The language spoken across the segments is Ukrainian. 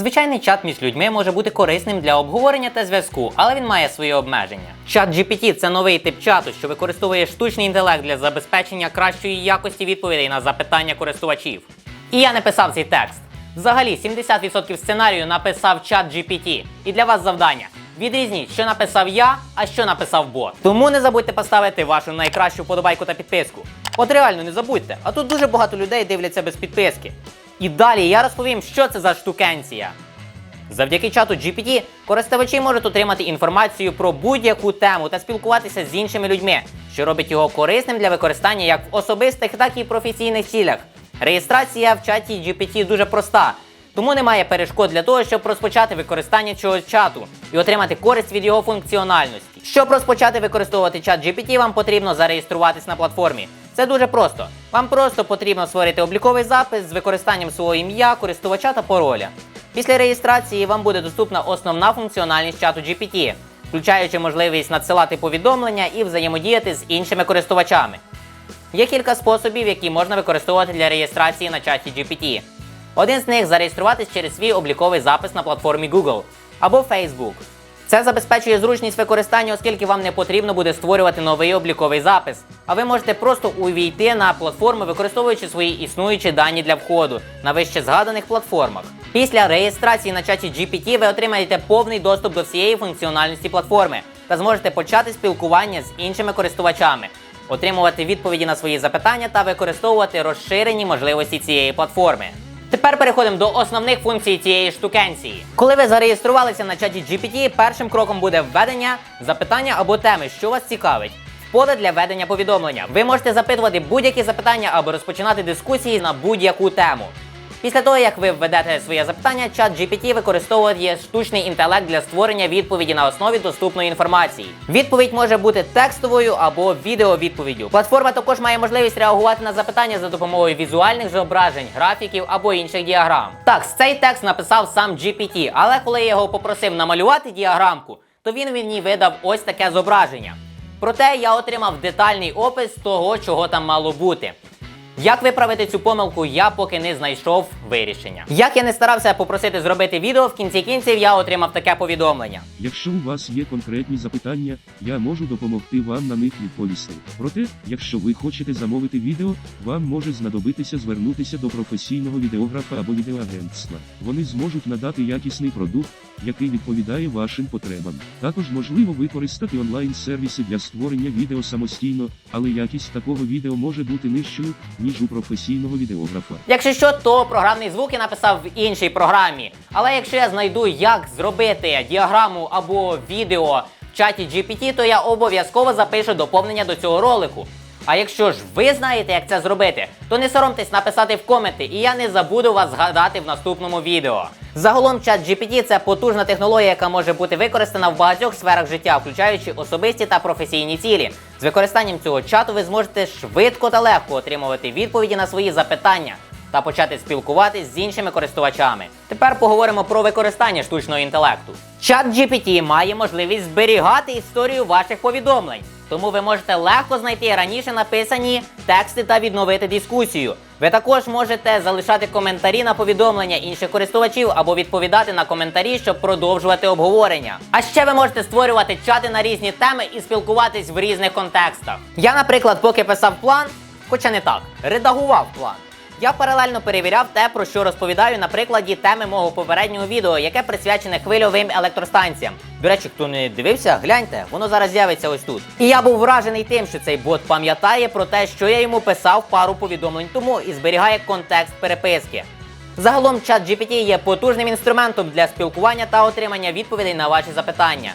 Звичайний чат між людьми може бути корисним для обговорення та зв'язку, але він має свої обмеження. Чат GPT – це новий тип чату, що використовує штучний інтелект для забезпечення кращої якості відповідей на запитання користувачів. І я не писав цей текст. Взагалі, 70% сценарію написав чат GPT. І для вас завдання. Відрізніть, що написав я, а що написав бот. Тому не забудьте поставити вашу найкращу вподобайку та підписку. От реально не забудьте, а тут дуже багато людей дивляться без підписки. І далі я розповім, що це за штукенція. Завдяки чату GPT користувачі можуть отримати інформацію про будь-яку тему та спілкуватися з іншими людьми, що робить його корисним для використання як в особистих, так і професійних цілях. Реєстрація в чаті GPT дуже проста, тому немає перешкод для того, щоб розпочати використання цього чату і отримати користь від його функціональності. Щоб розпочати використовувати чат GPT, вам потрібно зареєструватись на платформі. Це дуже просто. Вам просто потрібно створити обліковий запис з використанням свого ім'я, користувача та пароля. Після реєстрації вам буде доступна основна функціональність чату GPT, включаючи можливість надсилати повідомлення і взаємодіяти з іншими користувачами. Є кілька способів, які можна використовувати для реєстрації на чаті GPT. Один з них зареєструватись через свій обліковий запис на платформі Google або Facebook. Це забезпечує зручність використання, оскільки вам не потрібно буде створювати новий обліковий запис, а ви можете просто увійти на платформу, використовуючи свої існуючі дані для входу на вище згаданих платформах. Після реєстрації на чаті GPT ви отримаєте повний доступ до всієї функціональності платформи та зможете почати спілкування з іншими користувачами, отримувати відповіді на свої запитання та використовувати розширені можливості цієї платформи. Тепер переходимо до основних функцій цієї штукенції. Коли ви зареєструвалися на чаті GPT, першим кроком буде введення запитання або теми, що вас цікавить. Поле для ведення повідомлення. Ви можете запитувати будь-які запитання або розпочинати дискусії на будь-яку тему. Після того, як ви введете своє запитання, чат GPT використовує штучний інтелект для створення відповіді на основі доступної інформації. Відповідь може бути текстовою або відеовідповіддю. Платформа також має можливість реагувати на запитання за допомогою візуальних зображень, графіків або інших діаграм. Так, цей текст написав сам GPT, але коли я його попросив намалювати діаграмку, то він мені видав ось таке зображення. Проте я отримав детальний опис того, чого там мало бути. Як виправити цю помилку, я поки не знайшов вирішення. Як я не старався попросити зробити відео, в кінці кінців я отримав таке повідомлення. Якщо у вас є конкретні запитання, я можу допомогти вам на них відповісти. Проте, якщо ви хочете замовити відео, вам може знадобитися звернутися до професійного відеографа або відеоагентства. Вони зможуть надати якісний продукт, який відповідає вашим потребам. Також можливо використати онлайн-сервіси для створення відео самостійно, але якість такого відео може бути нижчою, ніж у професійного відеографа. Якщо що, то програмний звук я написав в іншій програмі. Але якщо я знайду, як зробити діаграму або відео в чаті GPT, то я обов'язково запишу доповнення до цього ролику. А якщо ж ви знаєте, як це зробити, то не соромтесь написати в коменти, і я не забуду вас згадати в наступному відео. Загалом чат GPT це потужна технологія, яка може бути використана в багатьох сферах життя, включаючи особисті та професійні цілі. З використанням цього чату ви зможете швидко та легко отримувати відповіді на свої запитання та почати спілкуватись з іншими користувачами. Тепер поговоримо про використання штучного інтелекту. Чат GPT має можливість зберігати історію ваших повідомлень, тому ви можете легко знайти раніше написані тексти та відновити дискусію. Ви також можете залишати коментарі на повідомлення інших користувачів або відповідати на коментарі, щоб продовжувати обговорення. А ще ви можете створювати чати на різні теми і спілкуватись в різних контекстах. Я, наприклад, поки писав план, хоча не так, редагував план. Я паралельно перевіряв те, про що розповідаю на прикладі теми мого попереднього відео, яке присвячене хвильовим електростанціям. До речі, хто не дивився, гляньте, воно зараз з'явиться ось тут. І я був вражений тим, що цей бот пам'ятає про те, що я йому писав пару повідомлень тому і зберігає контекст переписки. Загалом чат GPT є потужним інструментом для спілкування та отримання відповідей на ваші запитання.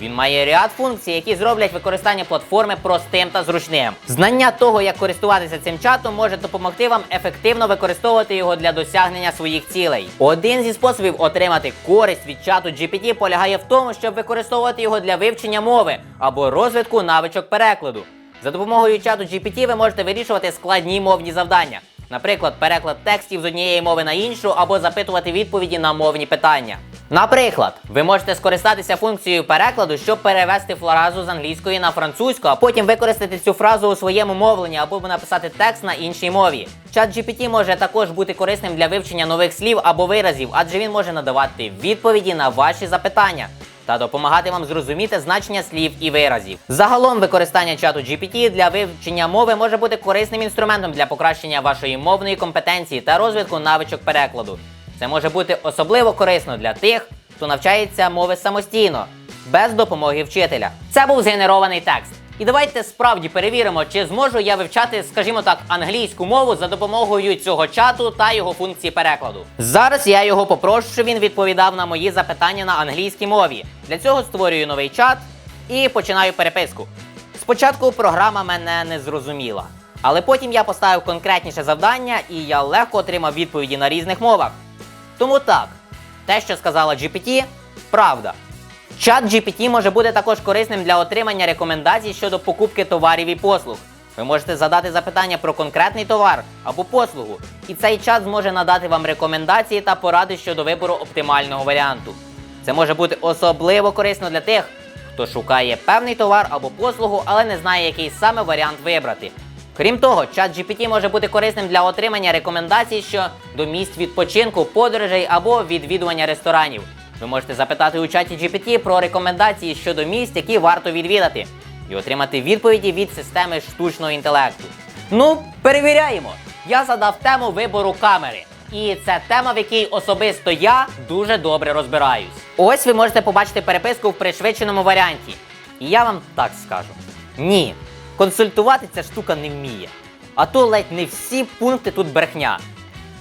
Він має ряд функцій, які зроблять використання платформи простим та зручним. Знання того, як користуватися цим чатом, може допомогти вам ефективно використовувати його для досягнення своїх цілей. Один зі способів отримати користь від чату GPT полягає в тому, щоб використовувати його для вивчення мови або розвитку навичок перекладу. За допомогою чату GPT ви можете вирішувати складні мовні завдання. Наприклад, переклад текстів з однієї мови на іншу або запитувати відповіді на мовні питання. Наприклад, ви можете скористатися функцією перекладу, щоб перевести фразу з англійської на французьку, а потім використати цю фразу у своєму мовленні або написати текст на іншій мові. Чат GPT може також бути корисним для вивчення нових слів або виразів, адже він може надавати відповіді на ваші запитання та допомагати вам зрозуміти значення слів і виразів. Загалом використання чату GPT для вивчення мови може бути корисним інструментом для покращення вашої мовної компетенції та розвитку навичок перекладу. Це може бути особливо корисно для тих, хто навчається мови самостійно, без допомоги вчителя. Це був згенерований текст. І давайте справді перевіримо, чи зможу я вивчати, скажімо так, англійську мову за допомогою цього чату та його функції перекладу. Зараз я його попрошу, щоб він відповідав на мої запитання на англійській мові. Для цього створюю новий чат і починаю переписку. Спочатку програма мене не зрозуміла, але потім я поставив конкретніше завдання і я легко отримав відповіді на різних мовах. Тому так, те, що сказала GPT, правда. Чат GPT може бути також корисним для отримання рекомендацій щодо покупки товарів і послуг. Ви можете задати запитання про конкретний товар або послугу, і цей чат зможе надати вам рекомендації та поради щодо вибору оптимального варіанту. Це може бути особливо корисно для тих, хто шукає певний товар або послугу, але не знає, який саме варіант вибрати. Крім того, чат GPT може бути корисним для отримання рекомендацій щодо місць відпочинку, подорожей або відвідування ресторанів. Ви можете запитати у чаті GPT про рекомендації щодо місць, які варто відвідати, і отримати відповіді від системи штучного інтелекту. Ну, перевіряємо. Я задав тему вибору камери. І це тема, в якій особисто я дуже добре розбираюсь. Ось ви можете побачити переписку в пришвидшеному варіанті. І я вам так скажу: ні, консультувати ця штука не вміє. А то ледь не всі пункти тут брехня.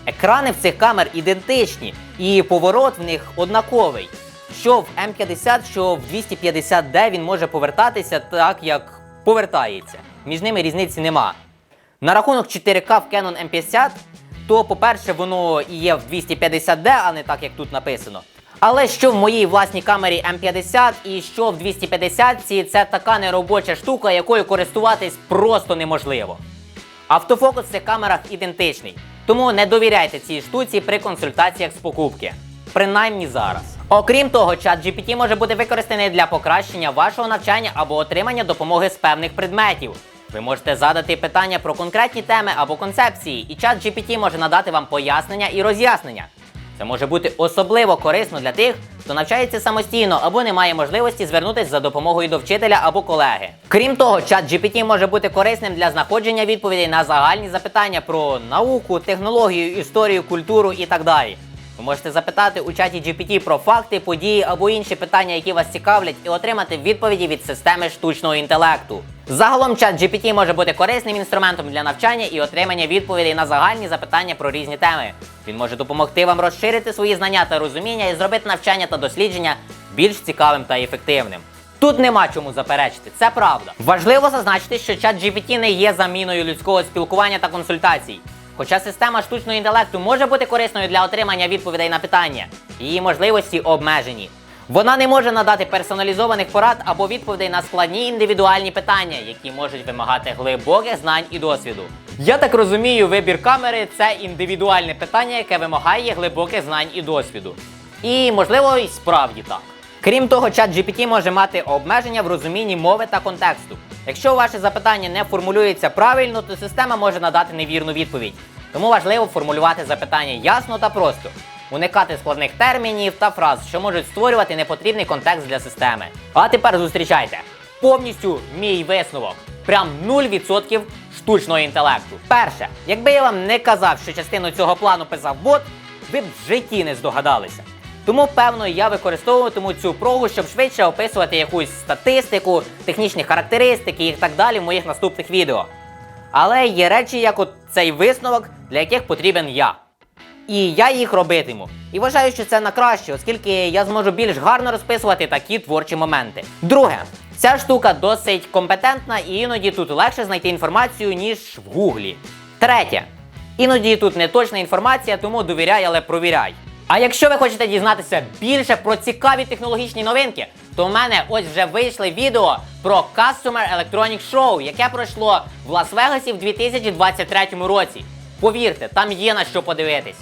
Екрани в цих камер ідентичні, і поворот в них однаковий. Що в М50, що в 250D він може повертатися так, як повертається. Між ними різниці нема. На рахунок 4К в Canon M50, то, по-перше, воно і є в 250D, а не так, як тут написано. Але що в моїй власній камері M50 і що в 250-ці, це така неробоча штука, якою користуватись просто неможливо. Автофокус в цих камерах ідентичний, тому не довіряйте цій штуці при консультаціях з покупки. Принаймні зараз. Окрім того, чат GPT може бути використаний для покращення вашого навчання або отримання допомоги з певних предметів. Ви можете задати питання про конкретні теми або концепції, і чат GPT може надати вам пояснення і роз'яснення. Це може бути особливо корисно для тих, хто навчається самостійно або не має можливості звернутися за допомогою до вчителя або колеги. Крім того, чат GPT може бути корисним для знаходження відповідей на загальні запитання про науку, технологію, історію, культуру і так далі. Ви можете запитати у чаті GPT про факти, події або інші питання, які вас цікавлять, і отримати відповіді від системи штучного інтелекту. Загалом чат GPT може бути корисним інструментом для навчання і отримання відповідей на загальні запитання про різні теми. Він може допомогти вам розширити свої знання та розуміння і зробити навчання та дослідження більш цікавим та ефективним. Тут нема чому заперечити, це правда. Важливо зазначити, що чат GPT не є заміною людського спілкування та консультацій. Хоча система штучного інтелекту може бути корисною для отримання відповідей на питання, її можливості обмежені. Вона не може надати персоналізованих порад або відповідей на складні індивідуальні питання, які можуть вимагати глибоких знань і досвіду. Я так розумію, вибір камери це індивідуальне питання, яке вимагає глибоких знань і досвіду. І можливо, і справді так. Крім того, чат GPT може мати обмеження в розумінні мови та контексту. Якщо ваше запитання не формулюється правильно, то система може надати невірну відповідь. Тому важливо формулювати запитання ясно та просто, уникати складних термінів та фраз, що можуть створювати непотрібний контекст для системи. А тепер зустрічайте повністю мій висновок. Прям 0% штучного інтелекту. Перше, якби я вам не казав, що частину цього плану писав бот, ви б в житті не здогадалися. Тому, певно, я використовуватиму цю прогу, щоб швидше описувати якусь статистику, технічні характеристики і так далі в моїх наступних відео. Але є речі, як от цей висновок, для яких потрібен я. І я їх робитиму. І вважаю, що це на краще, оскільки я зможу більш гарно розписувати такі творчі моменти. Друге, ця штука досить компетентна і іноді тут легше знайти інформацію, ніж в гуглі. Третє. Іноді тут не точна інформація, тому довіряй, але провіряй. А якщо ви хочете дізнатися більше про цікаві технологічні новинки, то в мене ось вже вийшли відео про Customer Electronic Show, яке пройшло в Лас-Вегасі в 2023 році. Повірте, там є на що подивитись.